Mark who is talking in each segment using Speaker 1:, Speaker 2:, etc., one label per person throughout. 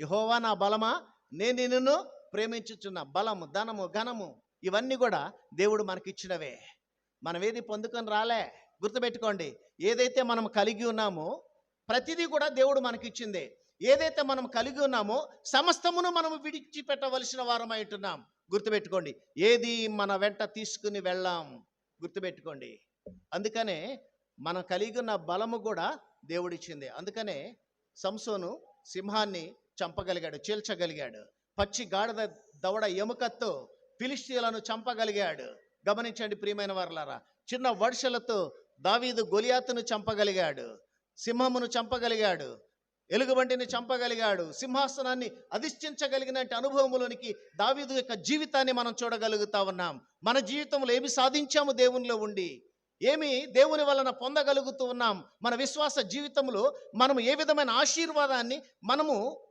Speaker 1: యహోవా నా బలమా? నేను నిన్ను ప్రేమించుచున్న బలము ధనము ఘనము ఇవన్నీ కూడా దేవుడు మనకిచ్చినవే. మనం ఏది పొందుకొని రాలే? గుర్తుపెట్టుకోండి ఏదైతే మనం కలిగి ఉన్నామో ప్రతిదీ కూడా దేవుడు మనకిచ్చిందే. ఏదైతే మనం కలిగి ఉన్నామో సమస్తమును మనం విడిచిపెట్టవలసిన వారం ఉంటున్నాం. గుర్తుపెట్టుకోండి ఏది మన వెంట తీసుకుని వెళ్ళాం? గుర్తుపెట్టుకోండి. అందుకనే మనం కలిగి ఉన్న బలము కూడా దేవుడిచ్చింది. అందుకనే సంసోను సింహాన్ని చంపగలిగాడు చీల్చగలిగాడు. పచ్చి గాడిద దవడ ఎముకతో ఫిలిస్తీన్లను చంపగలిగాడు. గమనించండి ప్రియమైన వారులారా చిన్న వర్షలతో దావీదు గొలియాతును చంపగలిగాడు సింహమును చంపగలిగాడు ఎలుగుబంటిని చంపగలిగాడు. సింహాసనాన్ని అధిష్ఠించగలిగిన అనుభవములోనికి దావీదు యొక్క జీవితాన్ని మనం చూడగలుగుతా ఉన్నాం. మన జీవితంలో ఏమి సాధించాము దేవునిలో ఉండి? ఏమి దేవుని వలన పొందగలుగుతూ ఉన్నాం? మన విశ్వాస జీవితంలో మనము ఏ విధమైన ఆశీర్వాదాన్ని మనము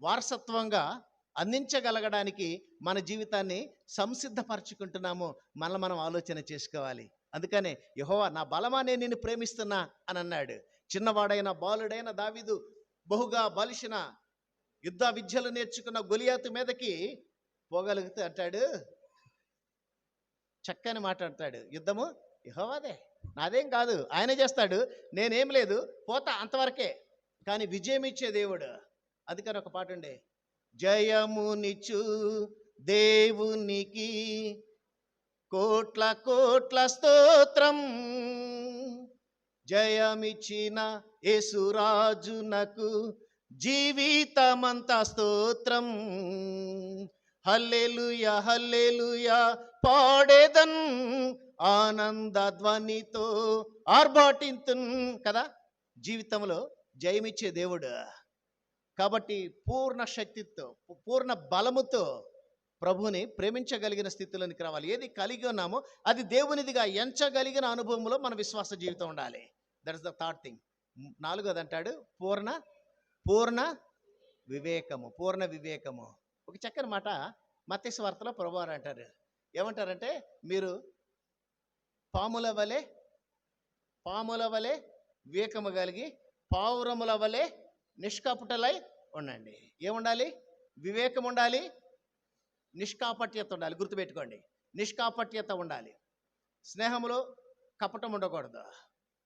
Speaker 1: వారసత్వంగా అందించగలగడానికి మన జీవితాన్ని సంసిద్ధపరచుకుంటున్నాము మనల్ని మనం ఆలోచన చేసుకోవాలి. అందుకనే యహోవా నా బలమానే నిన్ను ప్రేమిస్తున్నా అని అన్నాడు. చిన్నవాడైన బాలుడైన దావీదు బహుగా బలిసిన యుద్ధ విద్యలు నేర్చుకున్న గొలియాతు మీదకి పోగలుగుతూ అంటాడు. చక్కని మాట అంటాడు. యుద్ధము యహోవాదే నాదేం కాదు ఆయన చేస్తాడు నేనేం లేదు పోతా అంతవరకే. కానీ విజయం ఇచ్చే దేవుడు. అందుకని ఒక పాట ఉండే జయమునిచు దేవునికి కోట్ల కోట్ల స్తోత్రం. జయమిచ్చిన యేసురాజునకు జీవితమంతా స్తోత్రం. హల్లెలుయ హల్లెలుయ పాడేదన్ ఆనంద ధ్వనితో ఆర్భాటింతున్ కదా? జీవితంలో జయమిచ్చే దేవుడు. కాబట్టి పూర్ణ శక్తితో పూర్ణ బలముతో ప్రభుని ప్రేమించగలిగిన స్థితిలోనికి రావాలి. ఏది కలిగి ఉన్నామో అది దేవునిదిగా ఎంచగలిగిన అనుభవంలో మన విశ్వాస జీవితం ఉండాలి. That is the third thing నాలుగోది అంటాడు పూర్ణ పూర్ణ వివేకము పూర్ణ వివేకము. ఒక చక్కని మాట మత్స్య వార్తలో ప్రభువారు అంటారు. ఏమంటారంటే మీరు పాముల వలె పాముల వలె వివేకము కలిగి పావురముల వలె నిష్కాపుటలై ఉండండి. ఏముండాలి? వివేకం ఉండాలి. నిష్కాపట్యత ఉండాలి. గుర్తుపెట్టుకోండి. నిష్కాపట్యత ఉండాలి. స్నేహంలో కపటం ఉండకూడదు.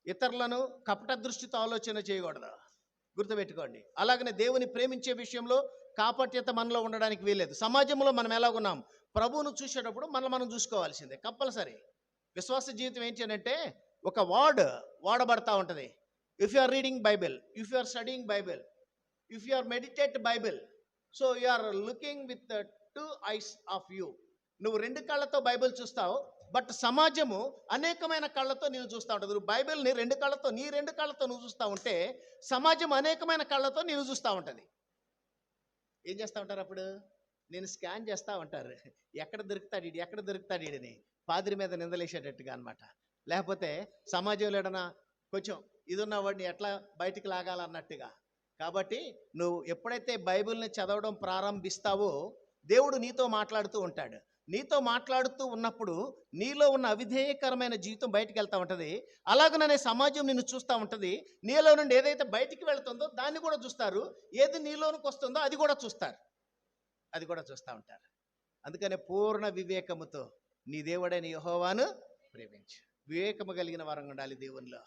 Speaker 1: ఇతరులను కపట దృష్టితో ఆలోచన చేయకూడదు. గుర్తుపెట్టుకోండి. అలాగనే దేవుని ప్రేమించే విషయంలో కాపట్యత మనలో ఉండడానికి వీల్లేదు. సమాజంలో మనం ఎలాగున్నాం? ప్రభువును చూసేటప్పుడు మనం మనం చూసుకోవాల్సిందే. కంపల్సరీ. విశ్వాస జీవితం ఏంటి అంటే ఒక వార్డ్ వాడబడతా ఉంటుంది. If you are reading Bible if you are studying Bible if you are meditate Bible so you are looking with two eyes of you నువ్వు రెండు కళ్ళతో బైబిల్ చూస్తావు బట్ సమాజము అనేకమైన కళ్ళతో నేను చూస్తూ ఉంటుంది. నువ్వు బైబిల్ని రెండు కళ్ళతో నీ రెండు కళ్ళతో నువ్వు చూస్తూ ఉంటే సమాజం అనేకమైన కళ్ళతో నేను చూస్తూ ఉంటుంది. ఏం చేస్తూ ఉంటారు అప్పుడు? నేను స్కాన్ చేస్తూ ఉంటారు. ఎక్కడ దొరుకుతాడు ఈడు? ఎక్కడ దొరుకుతాడు ఈడని? పాదిరి మీద నిందలేసేటట్టుగా అనమాట లేకపోతే సమాజంలో ఏడన్నా కొంచెం ఇది ఉన్నవాడిని ఎట్లా బయటికి లాగాలన్నట్టుగా. కాబట్టి నువ్వు ఎప్పుడైతే బైబిల్ని చదవడం ప్రారంభిస్తావో దేవుడు నీతో మాట్లాడుతూ ఉంటాడు. నీతో మాట్లాడుతూ ఉన్నప్పుడు నీలో ఉన్న అవిధేయకరమైన జీవితం బయటికి వెళ్తూ ఉంటుంది. అలాగనే సమాజం నిన్ను చూస్తూ ఉంటుంది. నీలో నుండి ఏదైతే బయటికి వెళ్తుందో దాన్ని కూడా చూస్తారు. ఏది నీలోనికి వస్తుందో అది కూడా చూస్తారు. అది కూడా చూస్తూ ఉంటారు. అందుకనే పూర్ణ వివేకముతో నీ దేవుడైన యహోవాను ప్రేమించు. వివేకము కలిగిన వరంగా ఉండాలి దేవునిలో.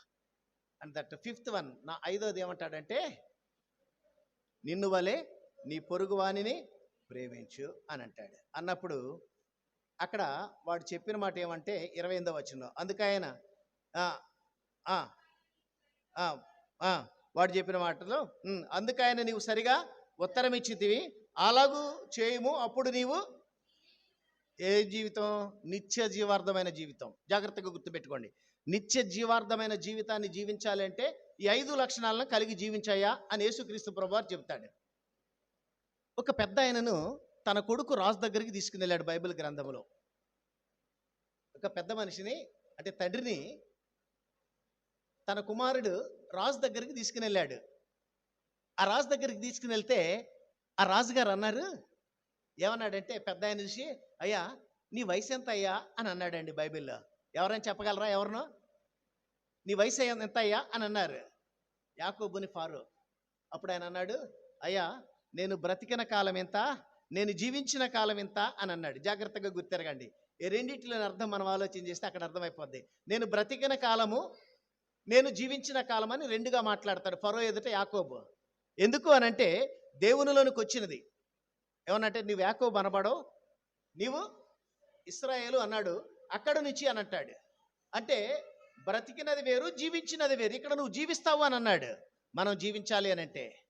Speaker 1: అండ్ దట్ ఫిఫ్త్ వన్ నా ఐదోది ఏమంటాడంటే నిన్ను వలే నీ పొరుగువాణిని ప్రేమించు అని అంటాడు. అన్నప్పుడు అక్కడ వాడు చెప్పిన మాట ఏమంటే ఇరవై ఎనిమిదో వచ్చిన అందుకైన వాడు చెప్పిన మాటలో "ఉమ్, అందుకైన నీవు సరిగా ఉత్తరం ఇచ్చితివి అలాగూ చేయము అప్పుడు నీవు ఏ జీవితం? నిత్య జీవార్థమైన జీవితం. జాగ్రత్తగా గుర్తుపెట్టుకోండి. నిత్య జీవార్థమైన జీవితాన్ని జీవించాలంటే ఈ ఐదు లక్షణాలను కలిగి జీవించాయా అని యేసుక్రీస్తు ప్రభువారు చెప్తాడు ఒక పెద్ద ఆయనను తన కొడుకు రాజు దగ్గరికి తీసుకుని వెళ్ళాడు బైబిల్ గ్రంథంలో. ఒక పెద్ద మనిషిని అంటే తండ్రిని తన కుమారుడు రాజు దగ్గరికి తీసుకుని వెళ్ళాడు. ఆ రాజు దగ్గరికి తీసుకుని వెళ్తే ఆ రాజుగారు అన్నారు ఏమన్నాడంటే పెద్ద ఆయన చూసి అయ్యా నీ వయసు ఎంత అయ్యా అని అన్నాడండి బైబిల్లో. ఎవరైనా చెప్పగలరా ఎవరినో? నీ వయసు ఎంత అయ్యా అని అన్నారు. యాకోబుని ఫారో. అప్పుడు ఆయన అన్నాడు అయ్యా నేను బ్రతికిన కాలం ఎంత? నేను జీవించిన కాలం ఎంత? అని అన్నాడు. జాగ్రత్తగా గుర్తెరగండి. ఈ రెండింటిలోని అర్థం మనం ఆలోచన చేస్తే అక్కడ అర్థమైపోద్ది. నేను బ్రతికిన కాలము నేను జీవించిన కాలం అని రెండుగా మాట్లాడతాడు ఫరో ఎదుట యాకోబు. ఎందుకు అనంటే దేవునిలోనికి వచ్చినది. ఏమనంటే నువ్వు యాకోబు అనబడవు. నీవు ఇస్రాయేలు అన్నాడు. అక్కడ నుంచి అని అంటాడు. అంటే బ్రతికినది వేరు జీవించినది వేరు. ఇక్కడ నువ్వు జీవిస్తావు అని అన్నాడు. మనం జీవించాలి అని అంటే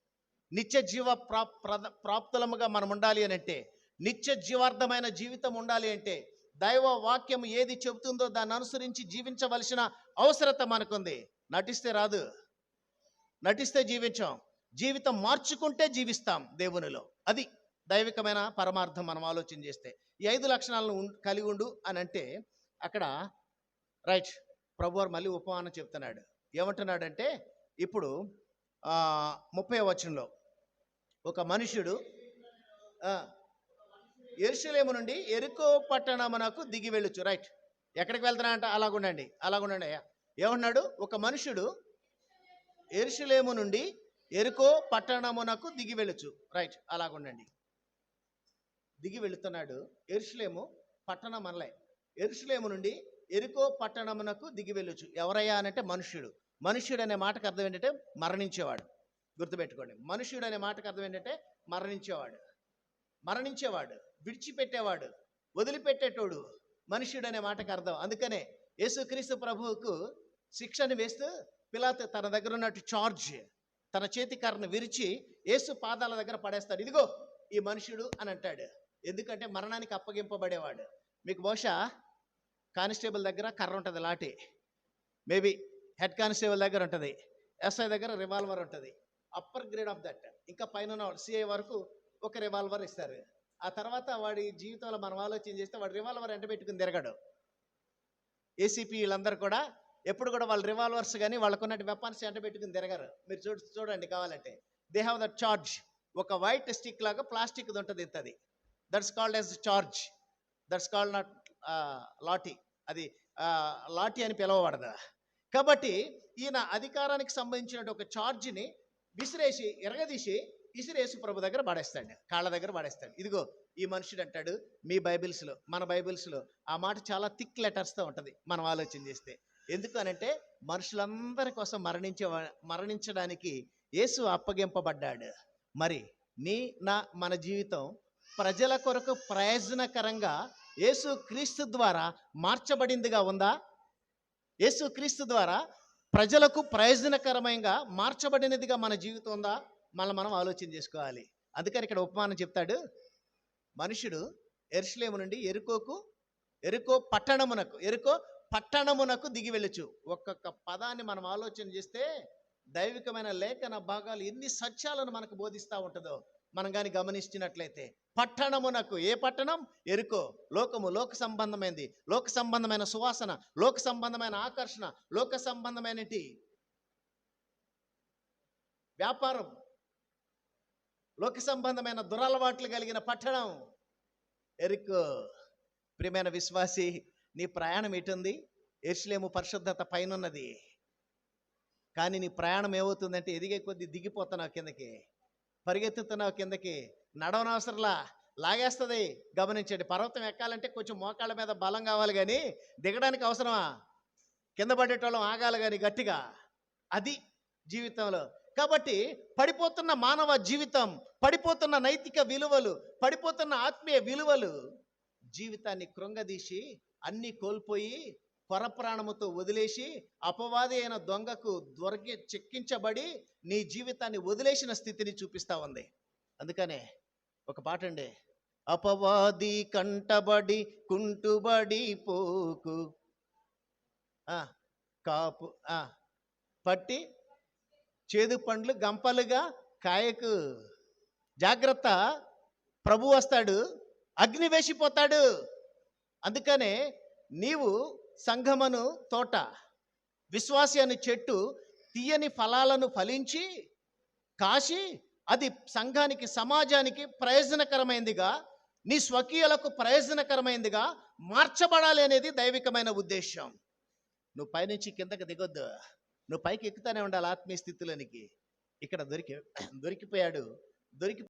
Speaker 1: నిత్య జీవ ప్రాప్ ప్రాప్తులముగా మనం ఉండాలి అని అంటే నిత్య జీవార్థమైన జీవితం ఉండాలి అంటే దైవ వాక్యం ఏది చెబుతుందో దాన్ని అనుసరించి జీవించవలసిన అవసరత మనకుంది. నటిస్తే రాదు. నటిస్తే జీవించాం. జీవితం మార్చుకుంటే జీవిస్తాం దేవునిలో. అది దైవికమైన పరమార్థం మనం ఆలోచన చేస్తే ఈ ఐదు లక్షణాలను కలిగి ఉండు అని అంటే అక్కడ రైట్ ప్రభువారు మళ్ళీ ఉపమానం చెప్తున్నాడు. ఏమంటున్నాడంటే ఇప్పుడు ముప్పై వచనంలో ఒక మనుషుడు ఎరుసలేము నుండి ఎరుకో పట్టణమునకు దిగి వెళ్ళొచ్చు. రైట్. ఎక్కడికి వెళ్తున్నాడంట? అలాగుండండి. అలాగుండండి అయ్యా. ఏమన్నాడు ఒక మనుషుడు ఎరుసలేము నుండి ఎరుకో పట్టణమునకు దిగి వెళ్ళొచ్చు. రైట్. అలాగుండండి. దిగి వెళుతున్నాడు. ఎరుషులేము పట్టణం అనలే. ఎరుషులేము నుండి ఎరుకో పట్టణమునకు దిగి వెళ్ళొచ్చు. ఎవరయ్యా అనంటే మనుష్యుడు. మనుష్యుడు అనే మాటకు అర్థం ఏంటంటే మరణించేవాడు. గుర్తుపెట్టుకోండి. మనుష్యుడు అనే మాటకు అర్థం ఏంటంటే మరణించేవాడు. మరణించేవాడు. విడిచిపెట్టేవాడు. వదిలిపెట్టేటోడు. మనుష్యుడు అనే మాటకు అర్థం. అందుకనే యేసుక్రీస్తు ప్రభువుకు శిక్షను వేస్తూ పిలాత్ తన దగ్గర ఉన్నట్టు చార్జ్ తన చేతి కర్రను విరిచి యేసు పాదాల దగ్గర పడేస్తాడు. ఇదిగో ఈ మనుషుడు అని అంటాడు. ఎందుకంటే మరణానికి అప్పగింపబడేవాడు. మీకు బహుశా కానిస్టేబుల్ దగ్గర కర్ర ఉంటుంది లాటి మేబీ హెడ్ కానిస్టేబుల్ దగ్గర ఉంటుంది. ఎస్ఐ దగ్గర రివాల్వర్ ఉంటుంది. Upper grade of that. ఇంకా పైన సిఐ వరకు ఒక రివాల్వర్ ఇస్తారు. ఆ తర్వాత వాడి జీవితంలో మనం ఆలోచన చేస్తే వాడు రివాల్వర్ ఎంట పెట్టుకుని తిరగడు. ఏసీపీ వీళ్ళందరూ కూడా ఎప్పుడు కూడా వాళ్ళు రివాల్వర్స్ కానీ వాళ్ళకున్నట్టు వెపన్స్ ఎంట పెట్టుకుని తిరగరు. మీరు చూడ చూడండి కావాలంటే. దే హ్యావ్ ద చార్జ్ ఒక వైట్ స్టిక్ లాగా ప్లాస్టిక్ది ఉంటుంది ఇంతది. That's called as charge that's called not lathi అది లాటి లాఠీ అని పిలవబడదు. కాబట్టి ఈయన అధికారానికి సంబంధించిన ఒక ఛార్జ్ని విసిరేసి ఎరగదీసి విసిరేసి ప్రభు దగ్గర పడేస్తాడు. కాళ్ళ దగ్గర పడేస్తాడు. ఇదిగో ఈ మనుషుడు అంటాడు మీ బైబిల్స్లో మన బైబిల్స్లో ఆ మాట చాలా థిక్ లెటర్స్తో ఉంటుంది మనం ఆలోచన చేస్తే. ఎందుకు అనంటే మనుషులందరి కోసం మరణించే మరణించడానికి యేసు అప్పగింపబడ్డాడు. మరి నీ నా మన జీవితం ప్రజల కొరకు ప్రయోజనకరంగా యేసు క్రీస్తు ద్వారా మార్చబడిందిగా ఉందా? యేసు క్రీస్తు ద్వారా ప్రజలకు ప్రయోజనకరమైన మార్చబడినదిగా మన జీవితం ఉందా? మళ్ళీ మనం ఆలోచన చేసుకోవాలి. అందుకని ఇక్కడ ఉపమానం చెప్తాడు. మనుషుడు ఎరుషలేము నుండి ఎరుకోకు ఎరుకో పట్టణమునకు ఎరుకో పట్టణమునకు దిగి వెళ్ళొచ్చు. ఒక్కొక్క పదాన్ని మనం ఆలోచన చేస్తే దైవికమైన లేఖన భాగాలు ఎన్ని సత్యాలను మనకు బోధిస్తూ ఉంటుందో. మనం కానీ గమనించినట్లయితే పట్టణమునకు ఏ పట్టణం? ఎరుకో. లోకము లోక సంబంధమైనది లోక సంబంధమైన సువాసన లోక సంబంధమైన ఆకర్షణ లోక సంబంధమైనటి వ్యాపారం లోక సంబంధమైన దురలవాట్లు కలిగిన పట్టణం. ఎరుకో. ప్రియమైన విశ్వాసి నీ ప్రయాణం ఎటుంది ఎరుసలేము పరిశుద్ధత పైనున్నది. కానీ నీ ప్రయాణం ఏమవుతుందంటే ఎదిగే కొద్దీ దిగిపోతున్నావు కిందకి. పరిగెత్తుతున్నావు కిందకి నడవనవసరంలా లాగేస్తుంది. గమనించండి పర్వతం ఎక్కాలంటే కొంచెం మోకాళ్ళ మీద బలం కావాలి కానీ దిగడానికి అవసరమా? కింద పడేటోళ్ళం ఆగాలి కానీ గట్టిగా. అది జీవితంలో. కాబట్టి పడిపోతున్న మానవ జీవితం పడిపోతున్న నైతిక విలువలు పడిపోతున్న ఆత్మీయ విలువలు జీవితాన్ని కృంగదీసి అన్నీ కోల్పోయి పరప్రాణముతో వదిలేసి అపవాది అయిన దొంగకు దొరికి చెక్కించబడి నీ జీవితాన్ని వదిలేసిన స్థితిని చూపిస్తా ఉంది. అందుకనే ఒక పాట అండి. అపవాది కంటబడి కుంటుబడి పోకు. ఆ, కాపు ఆ, పట్టి చేదు పండ్లు గంపలుగా కాయకు జాగ్రత్త. ప్రభు వస్తాడు అగ్ని వేసిపోతాడు. అందుకనే నీవు సంఘమను తోట విశ్వాసి అని చెట్టు తీయని ఫలాలను ఫలించి కాసి అది సంఘానికి సమాజానికి ప్రయోజనకరమైందిగా నీ స్వకీయులకు ప్రయోజనకరమైందిగా మార్చబడాలి అనేది దైవికమైన ఉద్దేశం నువ్వు పైనుంచి కిందకి దిగొద్దు. నువ్వు పైకి ఎక్కుతానే ఉండాలి ఆత్మీయ స్థితిలోనికి. ఇక్కడ దొరికి దొరికిపోయాడు. దొరికి